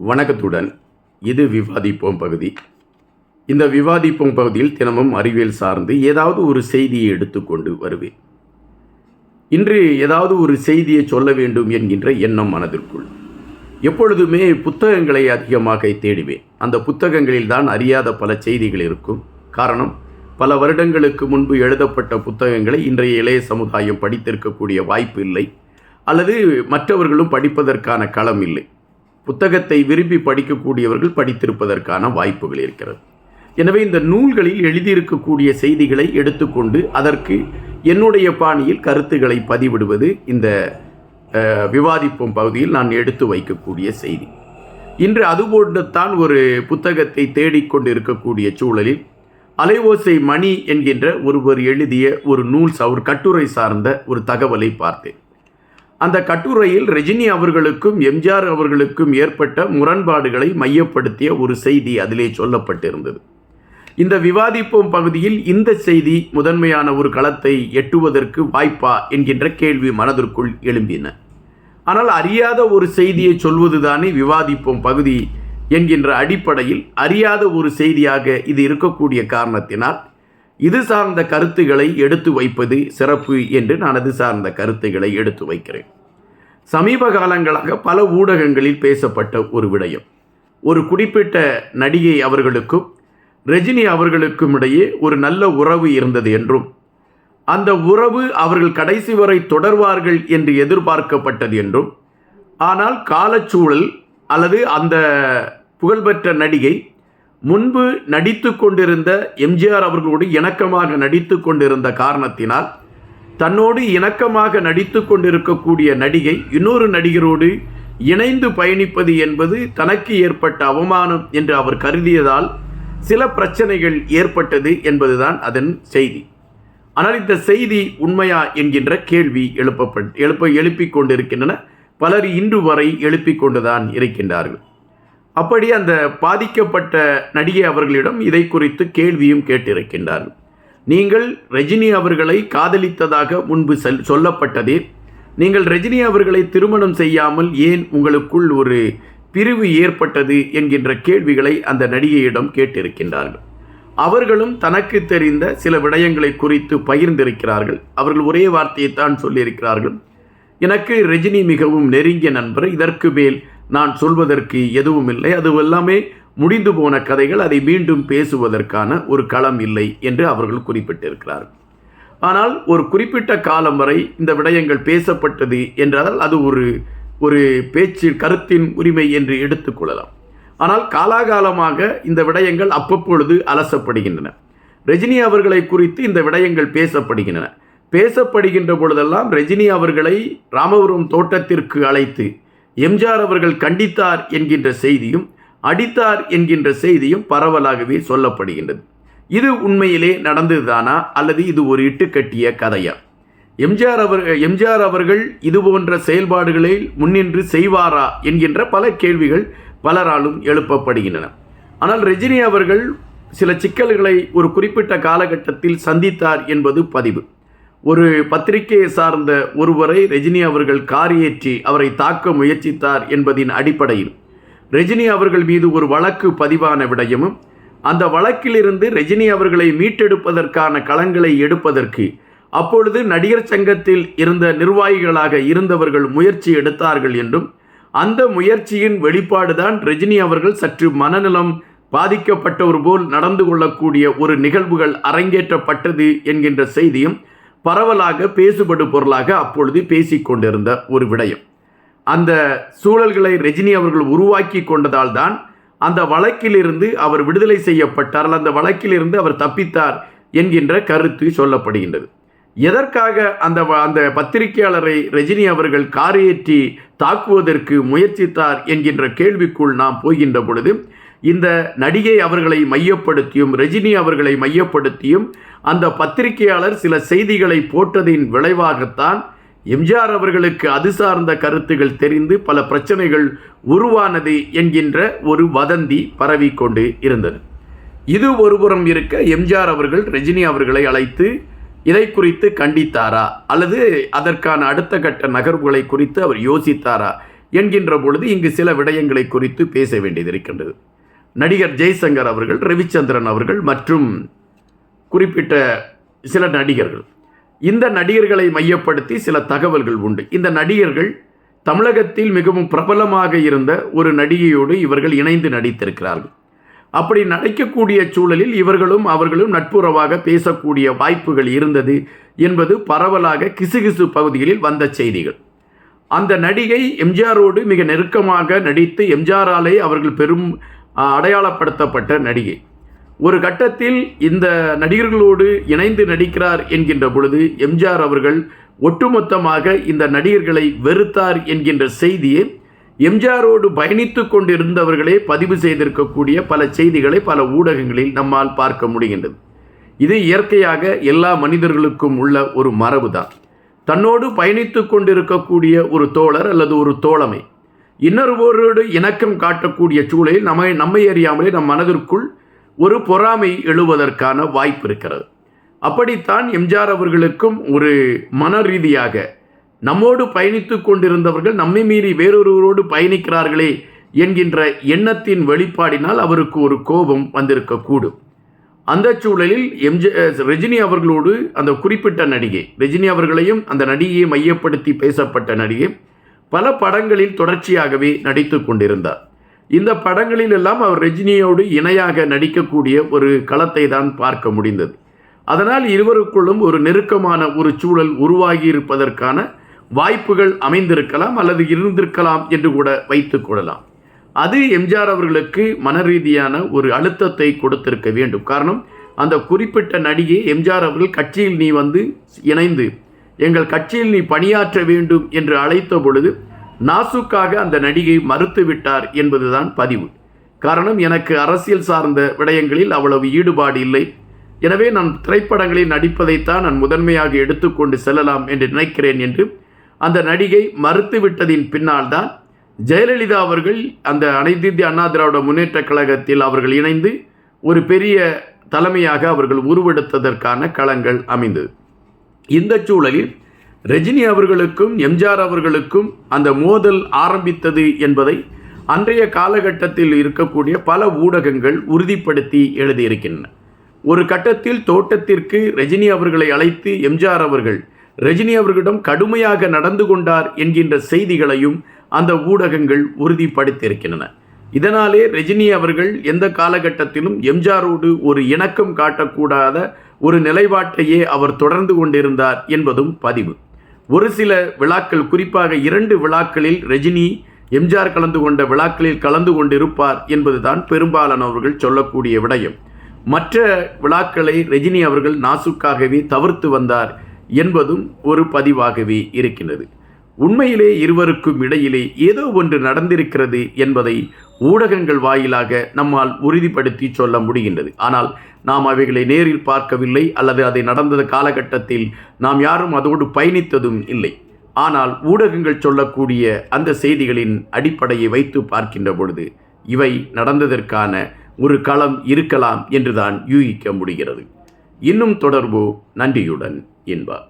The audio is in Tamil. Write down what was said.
வணக்கத்துடன். இது விவாதிப்போம் பகுதி. இந்த விவாதிப்போம் பகுதியில் தினமும் அறிவியல் சார்ந்து ஏதாவது ஒரு செய்தியை எடுத்துக்கொண்டு வருவேன். இன்று ஏதாவது ஒரு செய்தியை சொல்ல வேண்டும் என்கின்ற எண்ணம் மனதிற்குள். எப்பொழுதுமே புத்தகங்களை அதிகமாக தேடுவேன். அந்த புத்தகங்களில் தான் அறியாத பல செய்திகள் இருக்கும். காரணம் பல வருடங்களுக்கு முன்பு எழுதப்பட்ட புத்தகங்களை இன்றைய இளைய சமுதாயம் படித்திருக்கக்கூடிய வாய்ப்பு இல்லை. அல்லது மற்றவர்களும் படிப்பதற்கான களம் இல்லை. புத்தகத்தை விரும்பி படிக்கக்கூடியவர்கள் படித்திருப்பதற்கான வாய்ப்புகள் இருக்கிறது. எனவே இந்த நூல்களில் எழுதியிருக்கக்கூடிய செய்திகளை எடுத்துக்கொண்டு அதற்கு என்னுடைய பாணியில் கருத்துக்களை பதிவிடுவது இந்த விவாதிப்போம் பகுதியில் நான் எடுத்து வைக்கக்கூடிய செய்தி. இன்று அதுபோன்றுத்தான் ஒரு புத்தகத்தை தேடிக்கொண்டு இருக்கக்கூடிய சூழலில் அலைவோசை மணி என்கின்ற ஒருவர் எழுதிய ஒரு நூல் அவர் ஒரு கட்டுரை சார்ந்த ஒரு தகவலை பார்த்தேன். அந்த கட்டுரையில் ரஜினி அவர்களுக்கும் எம்ஜிஆர் அவர்களுக்கும் ஏற்பட்ட முரண்பாடுகளை மையப்படுத்திய ஒரு செய்தி அதிலே சொல்லப்பட்டிருந்தது. இந்த விவாதிப்போம் பகுதியில் இந்த செய்தி முதன்மையான ஒரு களத்தை எட்டுவதற்கு வாய்ப்பா என்கின்ற கேள்வி மனதிற்குள் எழும்பின. ஆனால் அறியாத ஒரு செய்தியை சொல்வதுதானே விவாதிப்போம் பகுதி என்கின்ற அடிப்படையில் அறியாத ஒரு செய்தியாக இது இருக்கக்கூடிய காரணத்தினால் இது சார்ந்த கருத்துக்களை எடுத்து வைப்பது சிறப்பு என்று நான் அது சார்ந்த கருத்துக்களை எடுத்து வைக்கிறேன். சமீப காலங்களாக பல ஊடகங்களில் பேசப்பட்ட ஒரு விடயம். ஒரு குறிப்பிட்ட நடிகை அவர்களுக்கும் ரஜினி அவர்களுக்கும் இடையே ஒரு நல்ல உறவு இருந்தது என்றும் அந்த உறவு அவர்கள் கடைசி வரை தொடர்வார்கள் என்று எதிர்பார்க்கப்பட்டது என்றும் ஆனால் காலச்சூழல் அல்லது அந்த புகழ்பெற்ற நடிகை முன்பு நடித்து கொண்டிருந்த எம்ஜிஆர் அவர்களோடு இணக்கமாக நடித்து கொண்டிருந்த காரணத்தினால் தன்னோடு இணக்கமாக நடித்து கொண்டிருக்கக்கூடிய நடிகை இன்னொரு நடிகரோடு இணைந்து பயணிப்பது என்பது தனக்கு ஏற்பட்ட அவமானம் என்று அவர் கருதியதால் சில பிரச்சனைகள் ஏற்பட்டது என்பதுதான் அதன் செய்தி. ஆனால் இந்த செய்தி உண்மையா என்கின்ற கேள்வி எழுப்பப்பட் எழுப்ப எழுப்பிக் கொண்டிருக்கின்றன. பலர் இன்று வரை எழுப்பிக் கொண்டுதான் இருக்கின்றார்கள். அப்படி அந்த பாதிக்கப்பட்ட நடிகை அவர்களிடம் இதை குறித்து கேள்வியும் கேட்டிருக்கின்றார்கள். நீங்கள் ரஜினி அவர்களை காதலித்ததாக முன்பு செல் சொல்லப்பட்டதே. நீங்கள் ரஜினி அவர்களை திருமணம் செய்யாமல் ஏன் உங்களுக்குள் ஒரு பிரிவு ஏற்பட்டது என்கின்ற கேள்விகளை அந்த நடிகையிடம் கேட்டிருக்கின்றார்கள். அவர்களும் தனக்கு தெரிந்த சில விடயங்களை குறித்து பகிர்ந்திருக்கிறார்கள். அவர்கள் ஒரே வார்த்தையைத்தான் சொல்லியிருக்கிறார்கள். எனக்கு ரஜினி மிகவும் நெருங்கிய நண்பர். இதற்கு மேல் நான் சொல்வதற்கு எதுவும் இல்லை அது எல்லாமே முடிந்து போன கதைகள். அதை மீண்டும் பேசுவதற்கான ஒரு களம் இல்லை என்று அவர்கள் குறிப்பிட்டிருக்கிறார்கள் ஆனால் ஒரு குறிப்பிட்ட காலம் வரை இந்த விடயங்கள் பேசப்பட்டது என்றால் அது ஒரு ஒரு பேச்சு கருத்தின் உரிமை என்று எடுத்துக்கொள்ளலாம் ஆனால் காலாகாலமாக இந்த விடயங்கள் அப்பப்பொழுது அலசப்படுகின்றன. ரஜினி அவர்களை குறித்து இந்த விடயங்கள் பேசப்படுகின்றன. பேசப்படுகின்ற பொழுதெல்லாம் ரஜினி அவர்களை ராமபுரம் தோட்டத்திற்கு அழைத்து எம்ஜிஆர் அவர்கள் கண்டித்தார் என்கின்ற செய்தியும் அடித்தார் என்கின்ற செய்தியும் பரவலாகவே சொல்லப்படுகின்றது. இது உண்மையிலே நடந்ததுதானா? அல்லது இது ஒரு இட்டுக்கட்டிய கதையா? எம்ஜிஆர் அவர்கள் எம்ஜிஆர் அவர்கள் இது போன்ற செயல்பாடுகளில் முன்னின்று செய்வாரா என்கின்ற பல கேள்விகள் பலராலும் எழுப்பப்படுகின்றன. ஆனால் ரஜினி அவர்கள் சில சிக்கல்களை ஒரு குறிப்பிட்ட காலகட்டத்தில் சந்தித்தார் என்பது பதிவு. ஒரு பத்திரிகையை சார்ந்த ஒருவரை ரஜினி அவர்கள் காரியேற்றி அவரை தாக்க முயற்சித்தார் என்பதின் அடிப்படையில் ரஜினி அவர்கள் மீது ஒரு வழக்கு பதிவான விடயமும் அந்த வழக்கிலிருந்து ரஜினி அவர்களை மீட்டெடுப்பதற்கான களங்களை எடுப்பதற்கு அப்பொழுது நடிகர் சங்கத்தில் இருந்த நிர்வாகிகளாக இருந்தவர்கள் முயற்சி எடுத்தார்கள் என்றும் அந்த முயற்சியின் வெளிப்பாடுதான் ரஜினி அவர்கள் சற்று மனநலம் பாதிக்கப்பட்டவர் போல் நடந்து கொள்ளக்கூடிய ஒரு நிகழ்வுகள் அரங்கேற்றப்பட்டது என்கின்ற செய்தியும் பரவலாக பேசுபடு பொருளாக அப்பொழுது பேசிக்கொண்டிருந்த ஒரு விடயம். அந்த சூழல்களை ரஜினி அவர்கள் உருவாக்கி கொண்டதால் தான் அந்த வழக்கிலிருந்து அவர் விடுதலை செய்யப்பட்டார் அந்த வழக்கிலிருந்து அவர் தப்பித்தார் என்கின்ற கருத்து சொல்லப்படுகின்றது. எதற்காக அந்த வ- அந்த பத்திரிகையாளரை ரஜினி அவர்கள் காரையேற்றி தாக்குவதற்கு முயற்சித்தார் என்கின்ற கேள்விக்குள் நாம் போகின்ற பொழுது இந்த நடிகை அவர்களை மையப்படுத்தியும் ரஜினி அவர்களை மையப்படுத்தியும் அந்த பத்திரிகையாளர் சில செய்திகளை போட்டதின் விளைவாகத்தான் எம்ஜிஆர் அவர்களுக்கு அது சார்ந்த கருத்துகள் தெரிந்து பல பிரச்சனைகள் உருவானது என்கின்ற ஒரு வதந்தி பரவிக்கொண்டு இருந்தது. இது ஒருபுறம் இருக்க எம்ஜிஆர் அவர்கள் ரஜினி அவர்களை அழைத்து இதை குறித்து கண்டித்தாரா? அல்லது அதற்கான அடுத்த கட்ட நகர்வுகளை குறித்து அவர் யோசித்தாரா? என்கின்ற பொழுது இங்கு சில விடயங்களை குறித்து பேச வேண்டியது இருக்கின்றது. நடிகர் ஜெய்சங்கர் அவர்கள் ரவிச்சந்திரன் அவர்கள் மற்றும் குறிப்பிட்ட சில நடிகர்கள். இந்த நடிகர்களை மையப்படுத்தி சில தகவல்கள் உண்டு. இந்த நடிகர்கள் தமிழகத்தில் மிகவும் பிரபலமாக இருந்த ஒரு நடிகையோடு இவர்கள் இணைந்து நடித்திருக்கிறார்கள். அப்படி நடிக்கக்கூடிய சூழலில் இவர்களும் அவர்களும் நட்புறவாக பேசக்கூடிய வாய்ப்புகள் இருந்தது என்பது பரவலாக கிசுகிசு பகுதிகளில் வந்த செய்திகள். அந்த நடிகை எம்ஜிஆரோடு மிக நெருக்கமாக நடித்து எம்ஜிஆராலே அவர்கள் பெரும் அடையாளப்படுத்தப்பட்ட நடிகை. ஒரு கட்டத்தில் இந்த நடிகர்களோடு இணைந்து நடிக்கிறார் என்கின்ற பொழுது எம்ஜிஆர் அவர்கள் ஒட்டுமொத்தமாக இந்த நடிகர்களை வெறுத்தார் என்கின்ற செய்தியை எம்ஜிஆரோடு பயணித்து கொண்டிருந்தவர்களே பதிவு செய்திருக்கக்கூடிய பல செய்திகளை பல ஊடகங்களில் நம்மால் பார்க்க முடிகின்றது. இது இயற்கையாக எல்லா மனிதர்களுக்கும் உள்ள ஒரு மரபு தான் தன்னோடு பயணித்து கொண்டிருக்கக்கூடிய ஒரு தோழர் அல்லது ஒரு தோழமை. இன்னொருவரோடு இணக்கம் காட்டக்கூடிய சூழலில் நம்மை நம்மை அறியாமலே நம் மனதிற்குள் ஒரு பொறாமை எழுவதற்கான வாய்ப்பு இருக்கிறது. அப்படித்தான் எம்ஜிஆர் அவர்களுக்கும் ஒரு மன ரீதியாக நம்மோடு பயணித்து கொண்டிருந்தவர்கள் நம்மை மீறி வேறொருவரோடு பயணிக்கிறார்களே என்கின்ற எண்ணத்தின் வெளிப்பாடினால் அவருக்கு ஒரு கோபம் வந்திருக்கக்கூடும். அந்த சூழலில் எம்ஜி ரஜினி அவர்களோடு அந்த குறிப்பிட்ட நடிகை ரஜினி அவர்களையும் அந்த நடிகையை மையப்படுத்தி பேசப்பட்ட நடிகை பல படங்களில் தொடர்ச்சியாகவே நடித்து கொண்டிருந்தார். இந்த படங்களில் எல்லாம் அவர் ரஜினியோடு இணையாக நடிக்கக்கூடிய ஒரு களத்தை தான் பார்க்க முடிந்தது. அதனால் இருவருக்குள்ளும் ஒரு நெருக்கமான ஒரு சூழல் உருவாகி இருப்பதற்கான வாய்ப்புகள் அமைந்திருக்கலாம் அல்லது இருந்திருக்கலாம் என்று கூட வைத்துக் கொள்ளலாம். அது எம்ஜிஆர் அவர்களுக்கு மன ரீதியான ஒரு அழுத்தத்தை கொடுத்திருக்க வேண்டும். காரணம் அந்த குறிப்பிட்ட நடிகை எம்ஜிஆர் அவர்கள் கட்சியில் நீ வந்து இணைந்து எங்கள் கட்சியில் நீ பணியாற்ற வேண்டும் என்று அழைத்த பொழுது நாசுக்காக அந்த நடிகை மறுத்துவிட்டார் என்பதுதான் பதிவு. காரணம் எனக்கு அரசியல் சார்ந்த விடயங்களில் அவ்வளவு ஈடுபாடு இல்லை. எனவே நான் திரைப்படங்களில் நடிப்பதைத்தான் நான் முதன்மையாக எடுத்துக்கொண்டு செல்லலாம் என்று நினைக்கிறேன் என்று அந்த நடிகை மறுத்துவிட்டதின் பின்னால் தான் ஜெயலலிதா அவர்கள் அந்த அனைத்து இந்திய அண்ணா திராவிட முன்னேற்ற கழகத்தில் அவர்கள் இணைந்து ஒரு பெரிய தலைமையாக அவர்கள் உருவெடுத்ததற்கான களங்கள் அமைந்தது. இந்த சூழலில் ரஜினி அவர்களுக்கும் எம்ஜிஆர் அவர்களுக்கும் அந்த மோதல் ஆரம்பித்தது என்பதை அன்றைய காலகட்டத்தில் இருக்கக்கூடிய பல ஊடகங்கள் உறுதிப்படுத்தி எழுதியிருக்கின்றன. ஒரு கட்டத்தில் தோட்டத்திற்கு ரஜினி அவர்களை அழைத்து எம்ஜிஆர் அவர்கள் ரஜினி அவர்களிடம் கடுமையாக நடந்து கொண்டார் என்கின்ற செய்திகளையும் அந்த ஊடகங்கள் உறுதிப்படுத்தியிருக்கின்றன. இதனாலே ரஜினி அவர்கள் எந்த காலகட்டத்திலும் எம்ஜிஆரோடு ஒரு இணக்கம் காட்டக்கூடாத ஒரு நிலைப்பாட்டையே அவர் தொடர்ந்து கொண்டிருந்தார் என்பதும் பதிவு. ஒரு சில விழாக்கள் குறிப்பாக இரண்டு விழாக்களில் ரஜினி எம்ஜிஆர் கலந்து கொண்ட விழாக்களில் கலந்து கொண்டிருப்பார் என்பதுதான் பெரும்பாலானவர்கள் சொல்லக்கூடிய விடயம். மற்ற விழாக்களை ரஜினி அவர்கள் நாசுக்காகவே தவிர்த்து வந்தார் என்பதும் ஒரு பதிவாகவே இருக்கிறது உண்மையிலே இருவருக்கும் இடையிலே ஏதோ ஒன்று நடந்திருக்கிறது என்பதை ஊடகங்கள் வாயிலாக நம்மால் உறுதிப்படுத்தி சொல்ல முடிகின்றது. ஆனால் நாம் அவைகளை நேரில் பார்க்கவில்லை அல்லது அதை நடந்த காலகட்டத்தில் நாம் யாரும் அதோடு பயணித்ததும் இல்லை. ஆனால் ஊடகங்கள் சொல்லக்கூடிய அந்த செய்திகளின் அடிப்படையை வைத்து பார்க்கின்ற பொழுது இவை நடந்ததற்கான ஒரு களம் இருக்கலாம் என்றுதான் யூகிக்க முடிகிறது. இன்னும் தொடர்பு நன்றியுடன் என்பார்.